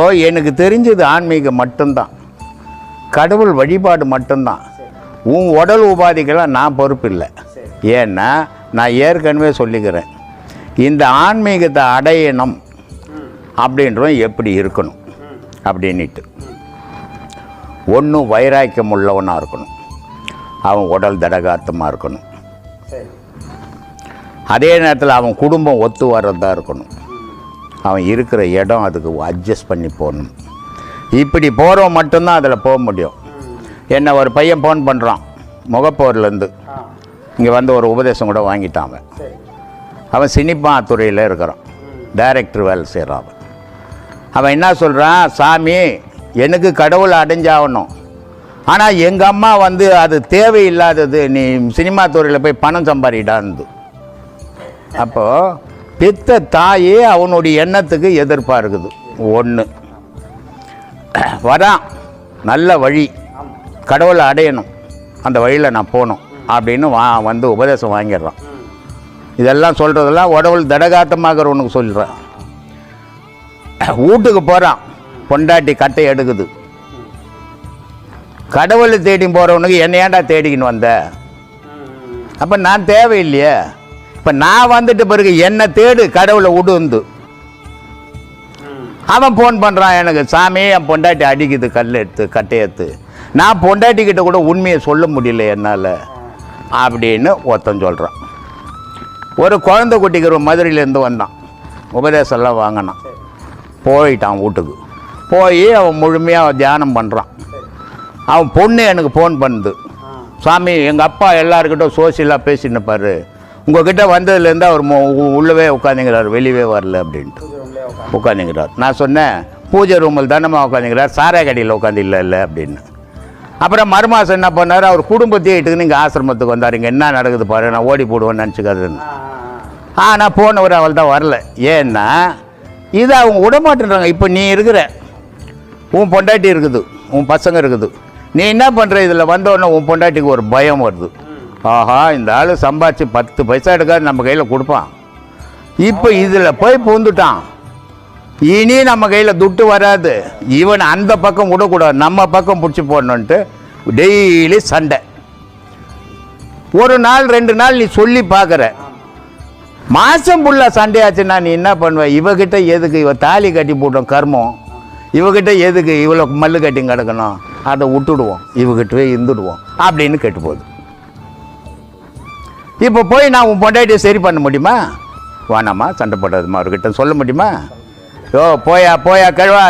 ஓ எனக்கு தெரிஞ்சது ஆன்மீகம் மட்டும்தான். கடவுள் வழிபாடு மட்டும்தான். உன் உடல் உபாதைக்கெல்லாம் நான் பொறுப்பு இல்லை ஏன்னா நான் ஏற்கனவே சொல்லிக்கிறேன். இந்த ஆன்மீகத்தை அடையணும் அப்படின்றவன் எப்படி இருக்கணும்? அப்படின்னுட்டு. ஒன்றும் வைராக்கியம் உள்ளவனாக இருக்கணும். அவன் உடல் தடகாத்தமாக இருக்கணும். அதே நேரத்தில் அவன் குடும்பம் ஒத்து வர்றதா இருக்கணும். அவன் இருக்கிற இடம் அதுக்கு அட்ஜஸ்ட் பண்ணி போகணும் இப்படி போகிறவன் மட்டும்தான் அதில் போக முடியும். என்ன ஒரு பையன் ஃபோன் பண்ணுறான் முகப்போர்லேருந்து. இங்கே வந்து ஒரு உபதேசம் கூட வாங்கிட்டான் அவன். அவன் சினிமா துறையில் இருக்கிறான். டைரக்டர் வேலை செய்கிறான் அவன். அவன் என்ன சொல்கிறான் சாமி எனக்கு கடவுளை அடைஞ்சாகணும். ஆனால் எங்கள் அம்மா வந்து அது தேவையில்லாதது. நீ சினிமா துறையில் போய் பணம் சம்பாதிடான்னு அப்போது பெத்த தாயே அவனுடைய எண்ணத்துக்கு எதிர்ப்பாக இருக்குது ஒன்று வரான். நல்ல வழி. கடவுளை அடையணும். அந்த வழியில் நான் போகணும் அப்படின்னு வா வந்து உபதேசம் வாங்கிடுறான். இதெல்லாம் சொல்கிறதெல்லாம் உடவுள் தடகாத்தமாகறவனுக்கு சொல்கிறேன் வீட்டுக்கு போகிறான் பொண்டாட்டி கட்டை எடுக்குது. கடவுளை தேடி போகிறவனுக்கு என்ன ஏன்டா தேடிக்கின்னு வந்த? அப்போ நான் தேவையில்லையே. இப்போ நான் வந்துட்டு பிறகு என்ன தேடு கடவுளை விடுந்து அவன் ஃபோன் பண்ணுறான் எனக்கு சாமி என் பொண்டாட்டி அடிக்குது கல் எடுத்து கட்டையத்து. நான் பொண்டாட்டி கிட்ட கூட உண்மையை சொல்ல முடியல என்னால். அப்படின்னு ஒருத்தன் சொல்கிறான் ஒரு குழந்தை குட்டிக்கு மதுரையிலேருந்து வந்தான். உபதேசம்லாம் வாங்கினான். போயிட்டான் வீட்டுக்கு. போய் அவன் முழுமையாக தியானம் பண்ணுறான் அவன் பொண்ணு எனக்கு ஃபோன் பண்ணுது. சாமி எங்கள் அப்பா எல்லாருக்கிட்டும் சோசியலாக பேசின்னு உங்ககிட்ட வந்ததுலேருந்து அவர் உ- உள்ளவே உட்காந்துங்கிறார் வெளியவே வரல அப்படின்ட்டு. உட்காந்துங்கிறார். நான் சொன்னேன் பூஜை ரூமில் தானம்மா உட்காந்துங்கிறார் சாராய கடையில் உட்காந்து இல்லை இல்லை அப்படின்னு. அப்புறம் மறுமாதம் என்ன பண்ணார் அவர் குடும்பத்தையே இட்டுக்கு நீங்கள் ஆசிரமத்துக்கு வந்தார். இங்கே என்ன நடக்குது பாரு நான் ஓடி போடுவேன்னு நினச்சிக்காதுன்னு. ஆனால் போனவர் அவள் தான் வரல. ஏன்னா இது அவங்க விடமாட்டேன்றாங்க இப்போ நீ இருக்கிற உன் பொண்டாட்டி இருக்குது உன் பசங்க இருக்குது. நீ என்ன பண்ணுற இதில் வந்தோடனே உன் பொண்டாட்டிக்கு ஒரு பயம் வருது. ஆஹா இந்த ஆள் சம்பாதிச்சு பத்து பைசா எடுக்காது நம்ம கையில் கொடுப்பான். இப்போ இதில் போய் பூந்துட்டான். இனி நம்ம கையில் துட்டு வராது. இவன் அந்த பக்கம் விடக்கூடாது. நம்ம பக்கம் பிடிச்சி போடணுன்ட்டு டெய்லி சண்டை. ஒரு நாள் ரெண்டு நாள் நீ சொல்லி பார்க்குற மாதம் ஃபுல்லாக சண்டையாச்சுன்னா நீ என்ன பண்ணுவ? இவகிட்ட எதுக்கு இவ தாலி கட்டி போட்டோம் கர்மம்? இவகிட்ட எதுக்கு இவ்வளோ மல்லு கட்டி கிடக்கணும்? அதை விட்டுடுவோம். இவகிட்டவே இருந்துடுவோம். அப்படின்னு கெட்டு போகுது. இப்போ போய் நான் உன் பொண்டாட்டியை சரி பண்ண முடியுமா? வேணாமா சண்டை போடாதுமா அவர்கிட்ட சொல்ல முடியுமா? யோ போயா போயா கழுவா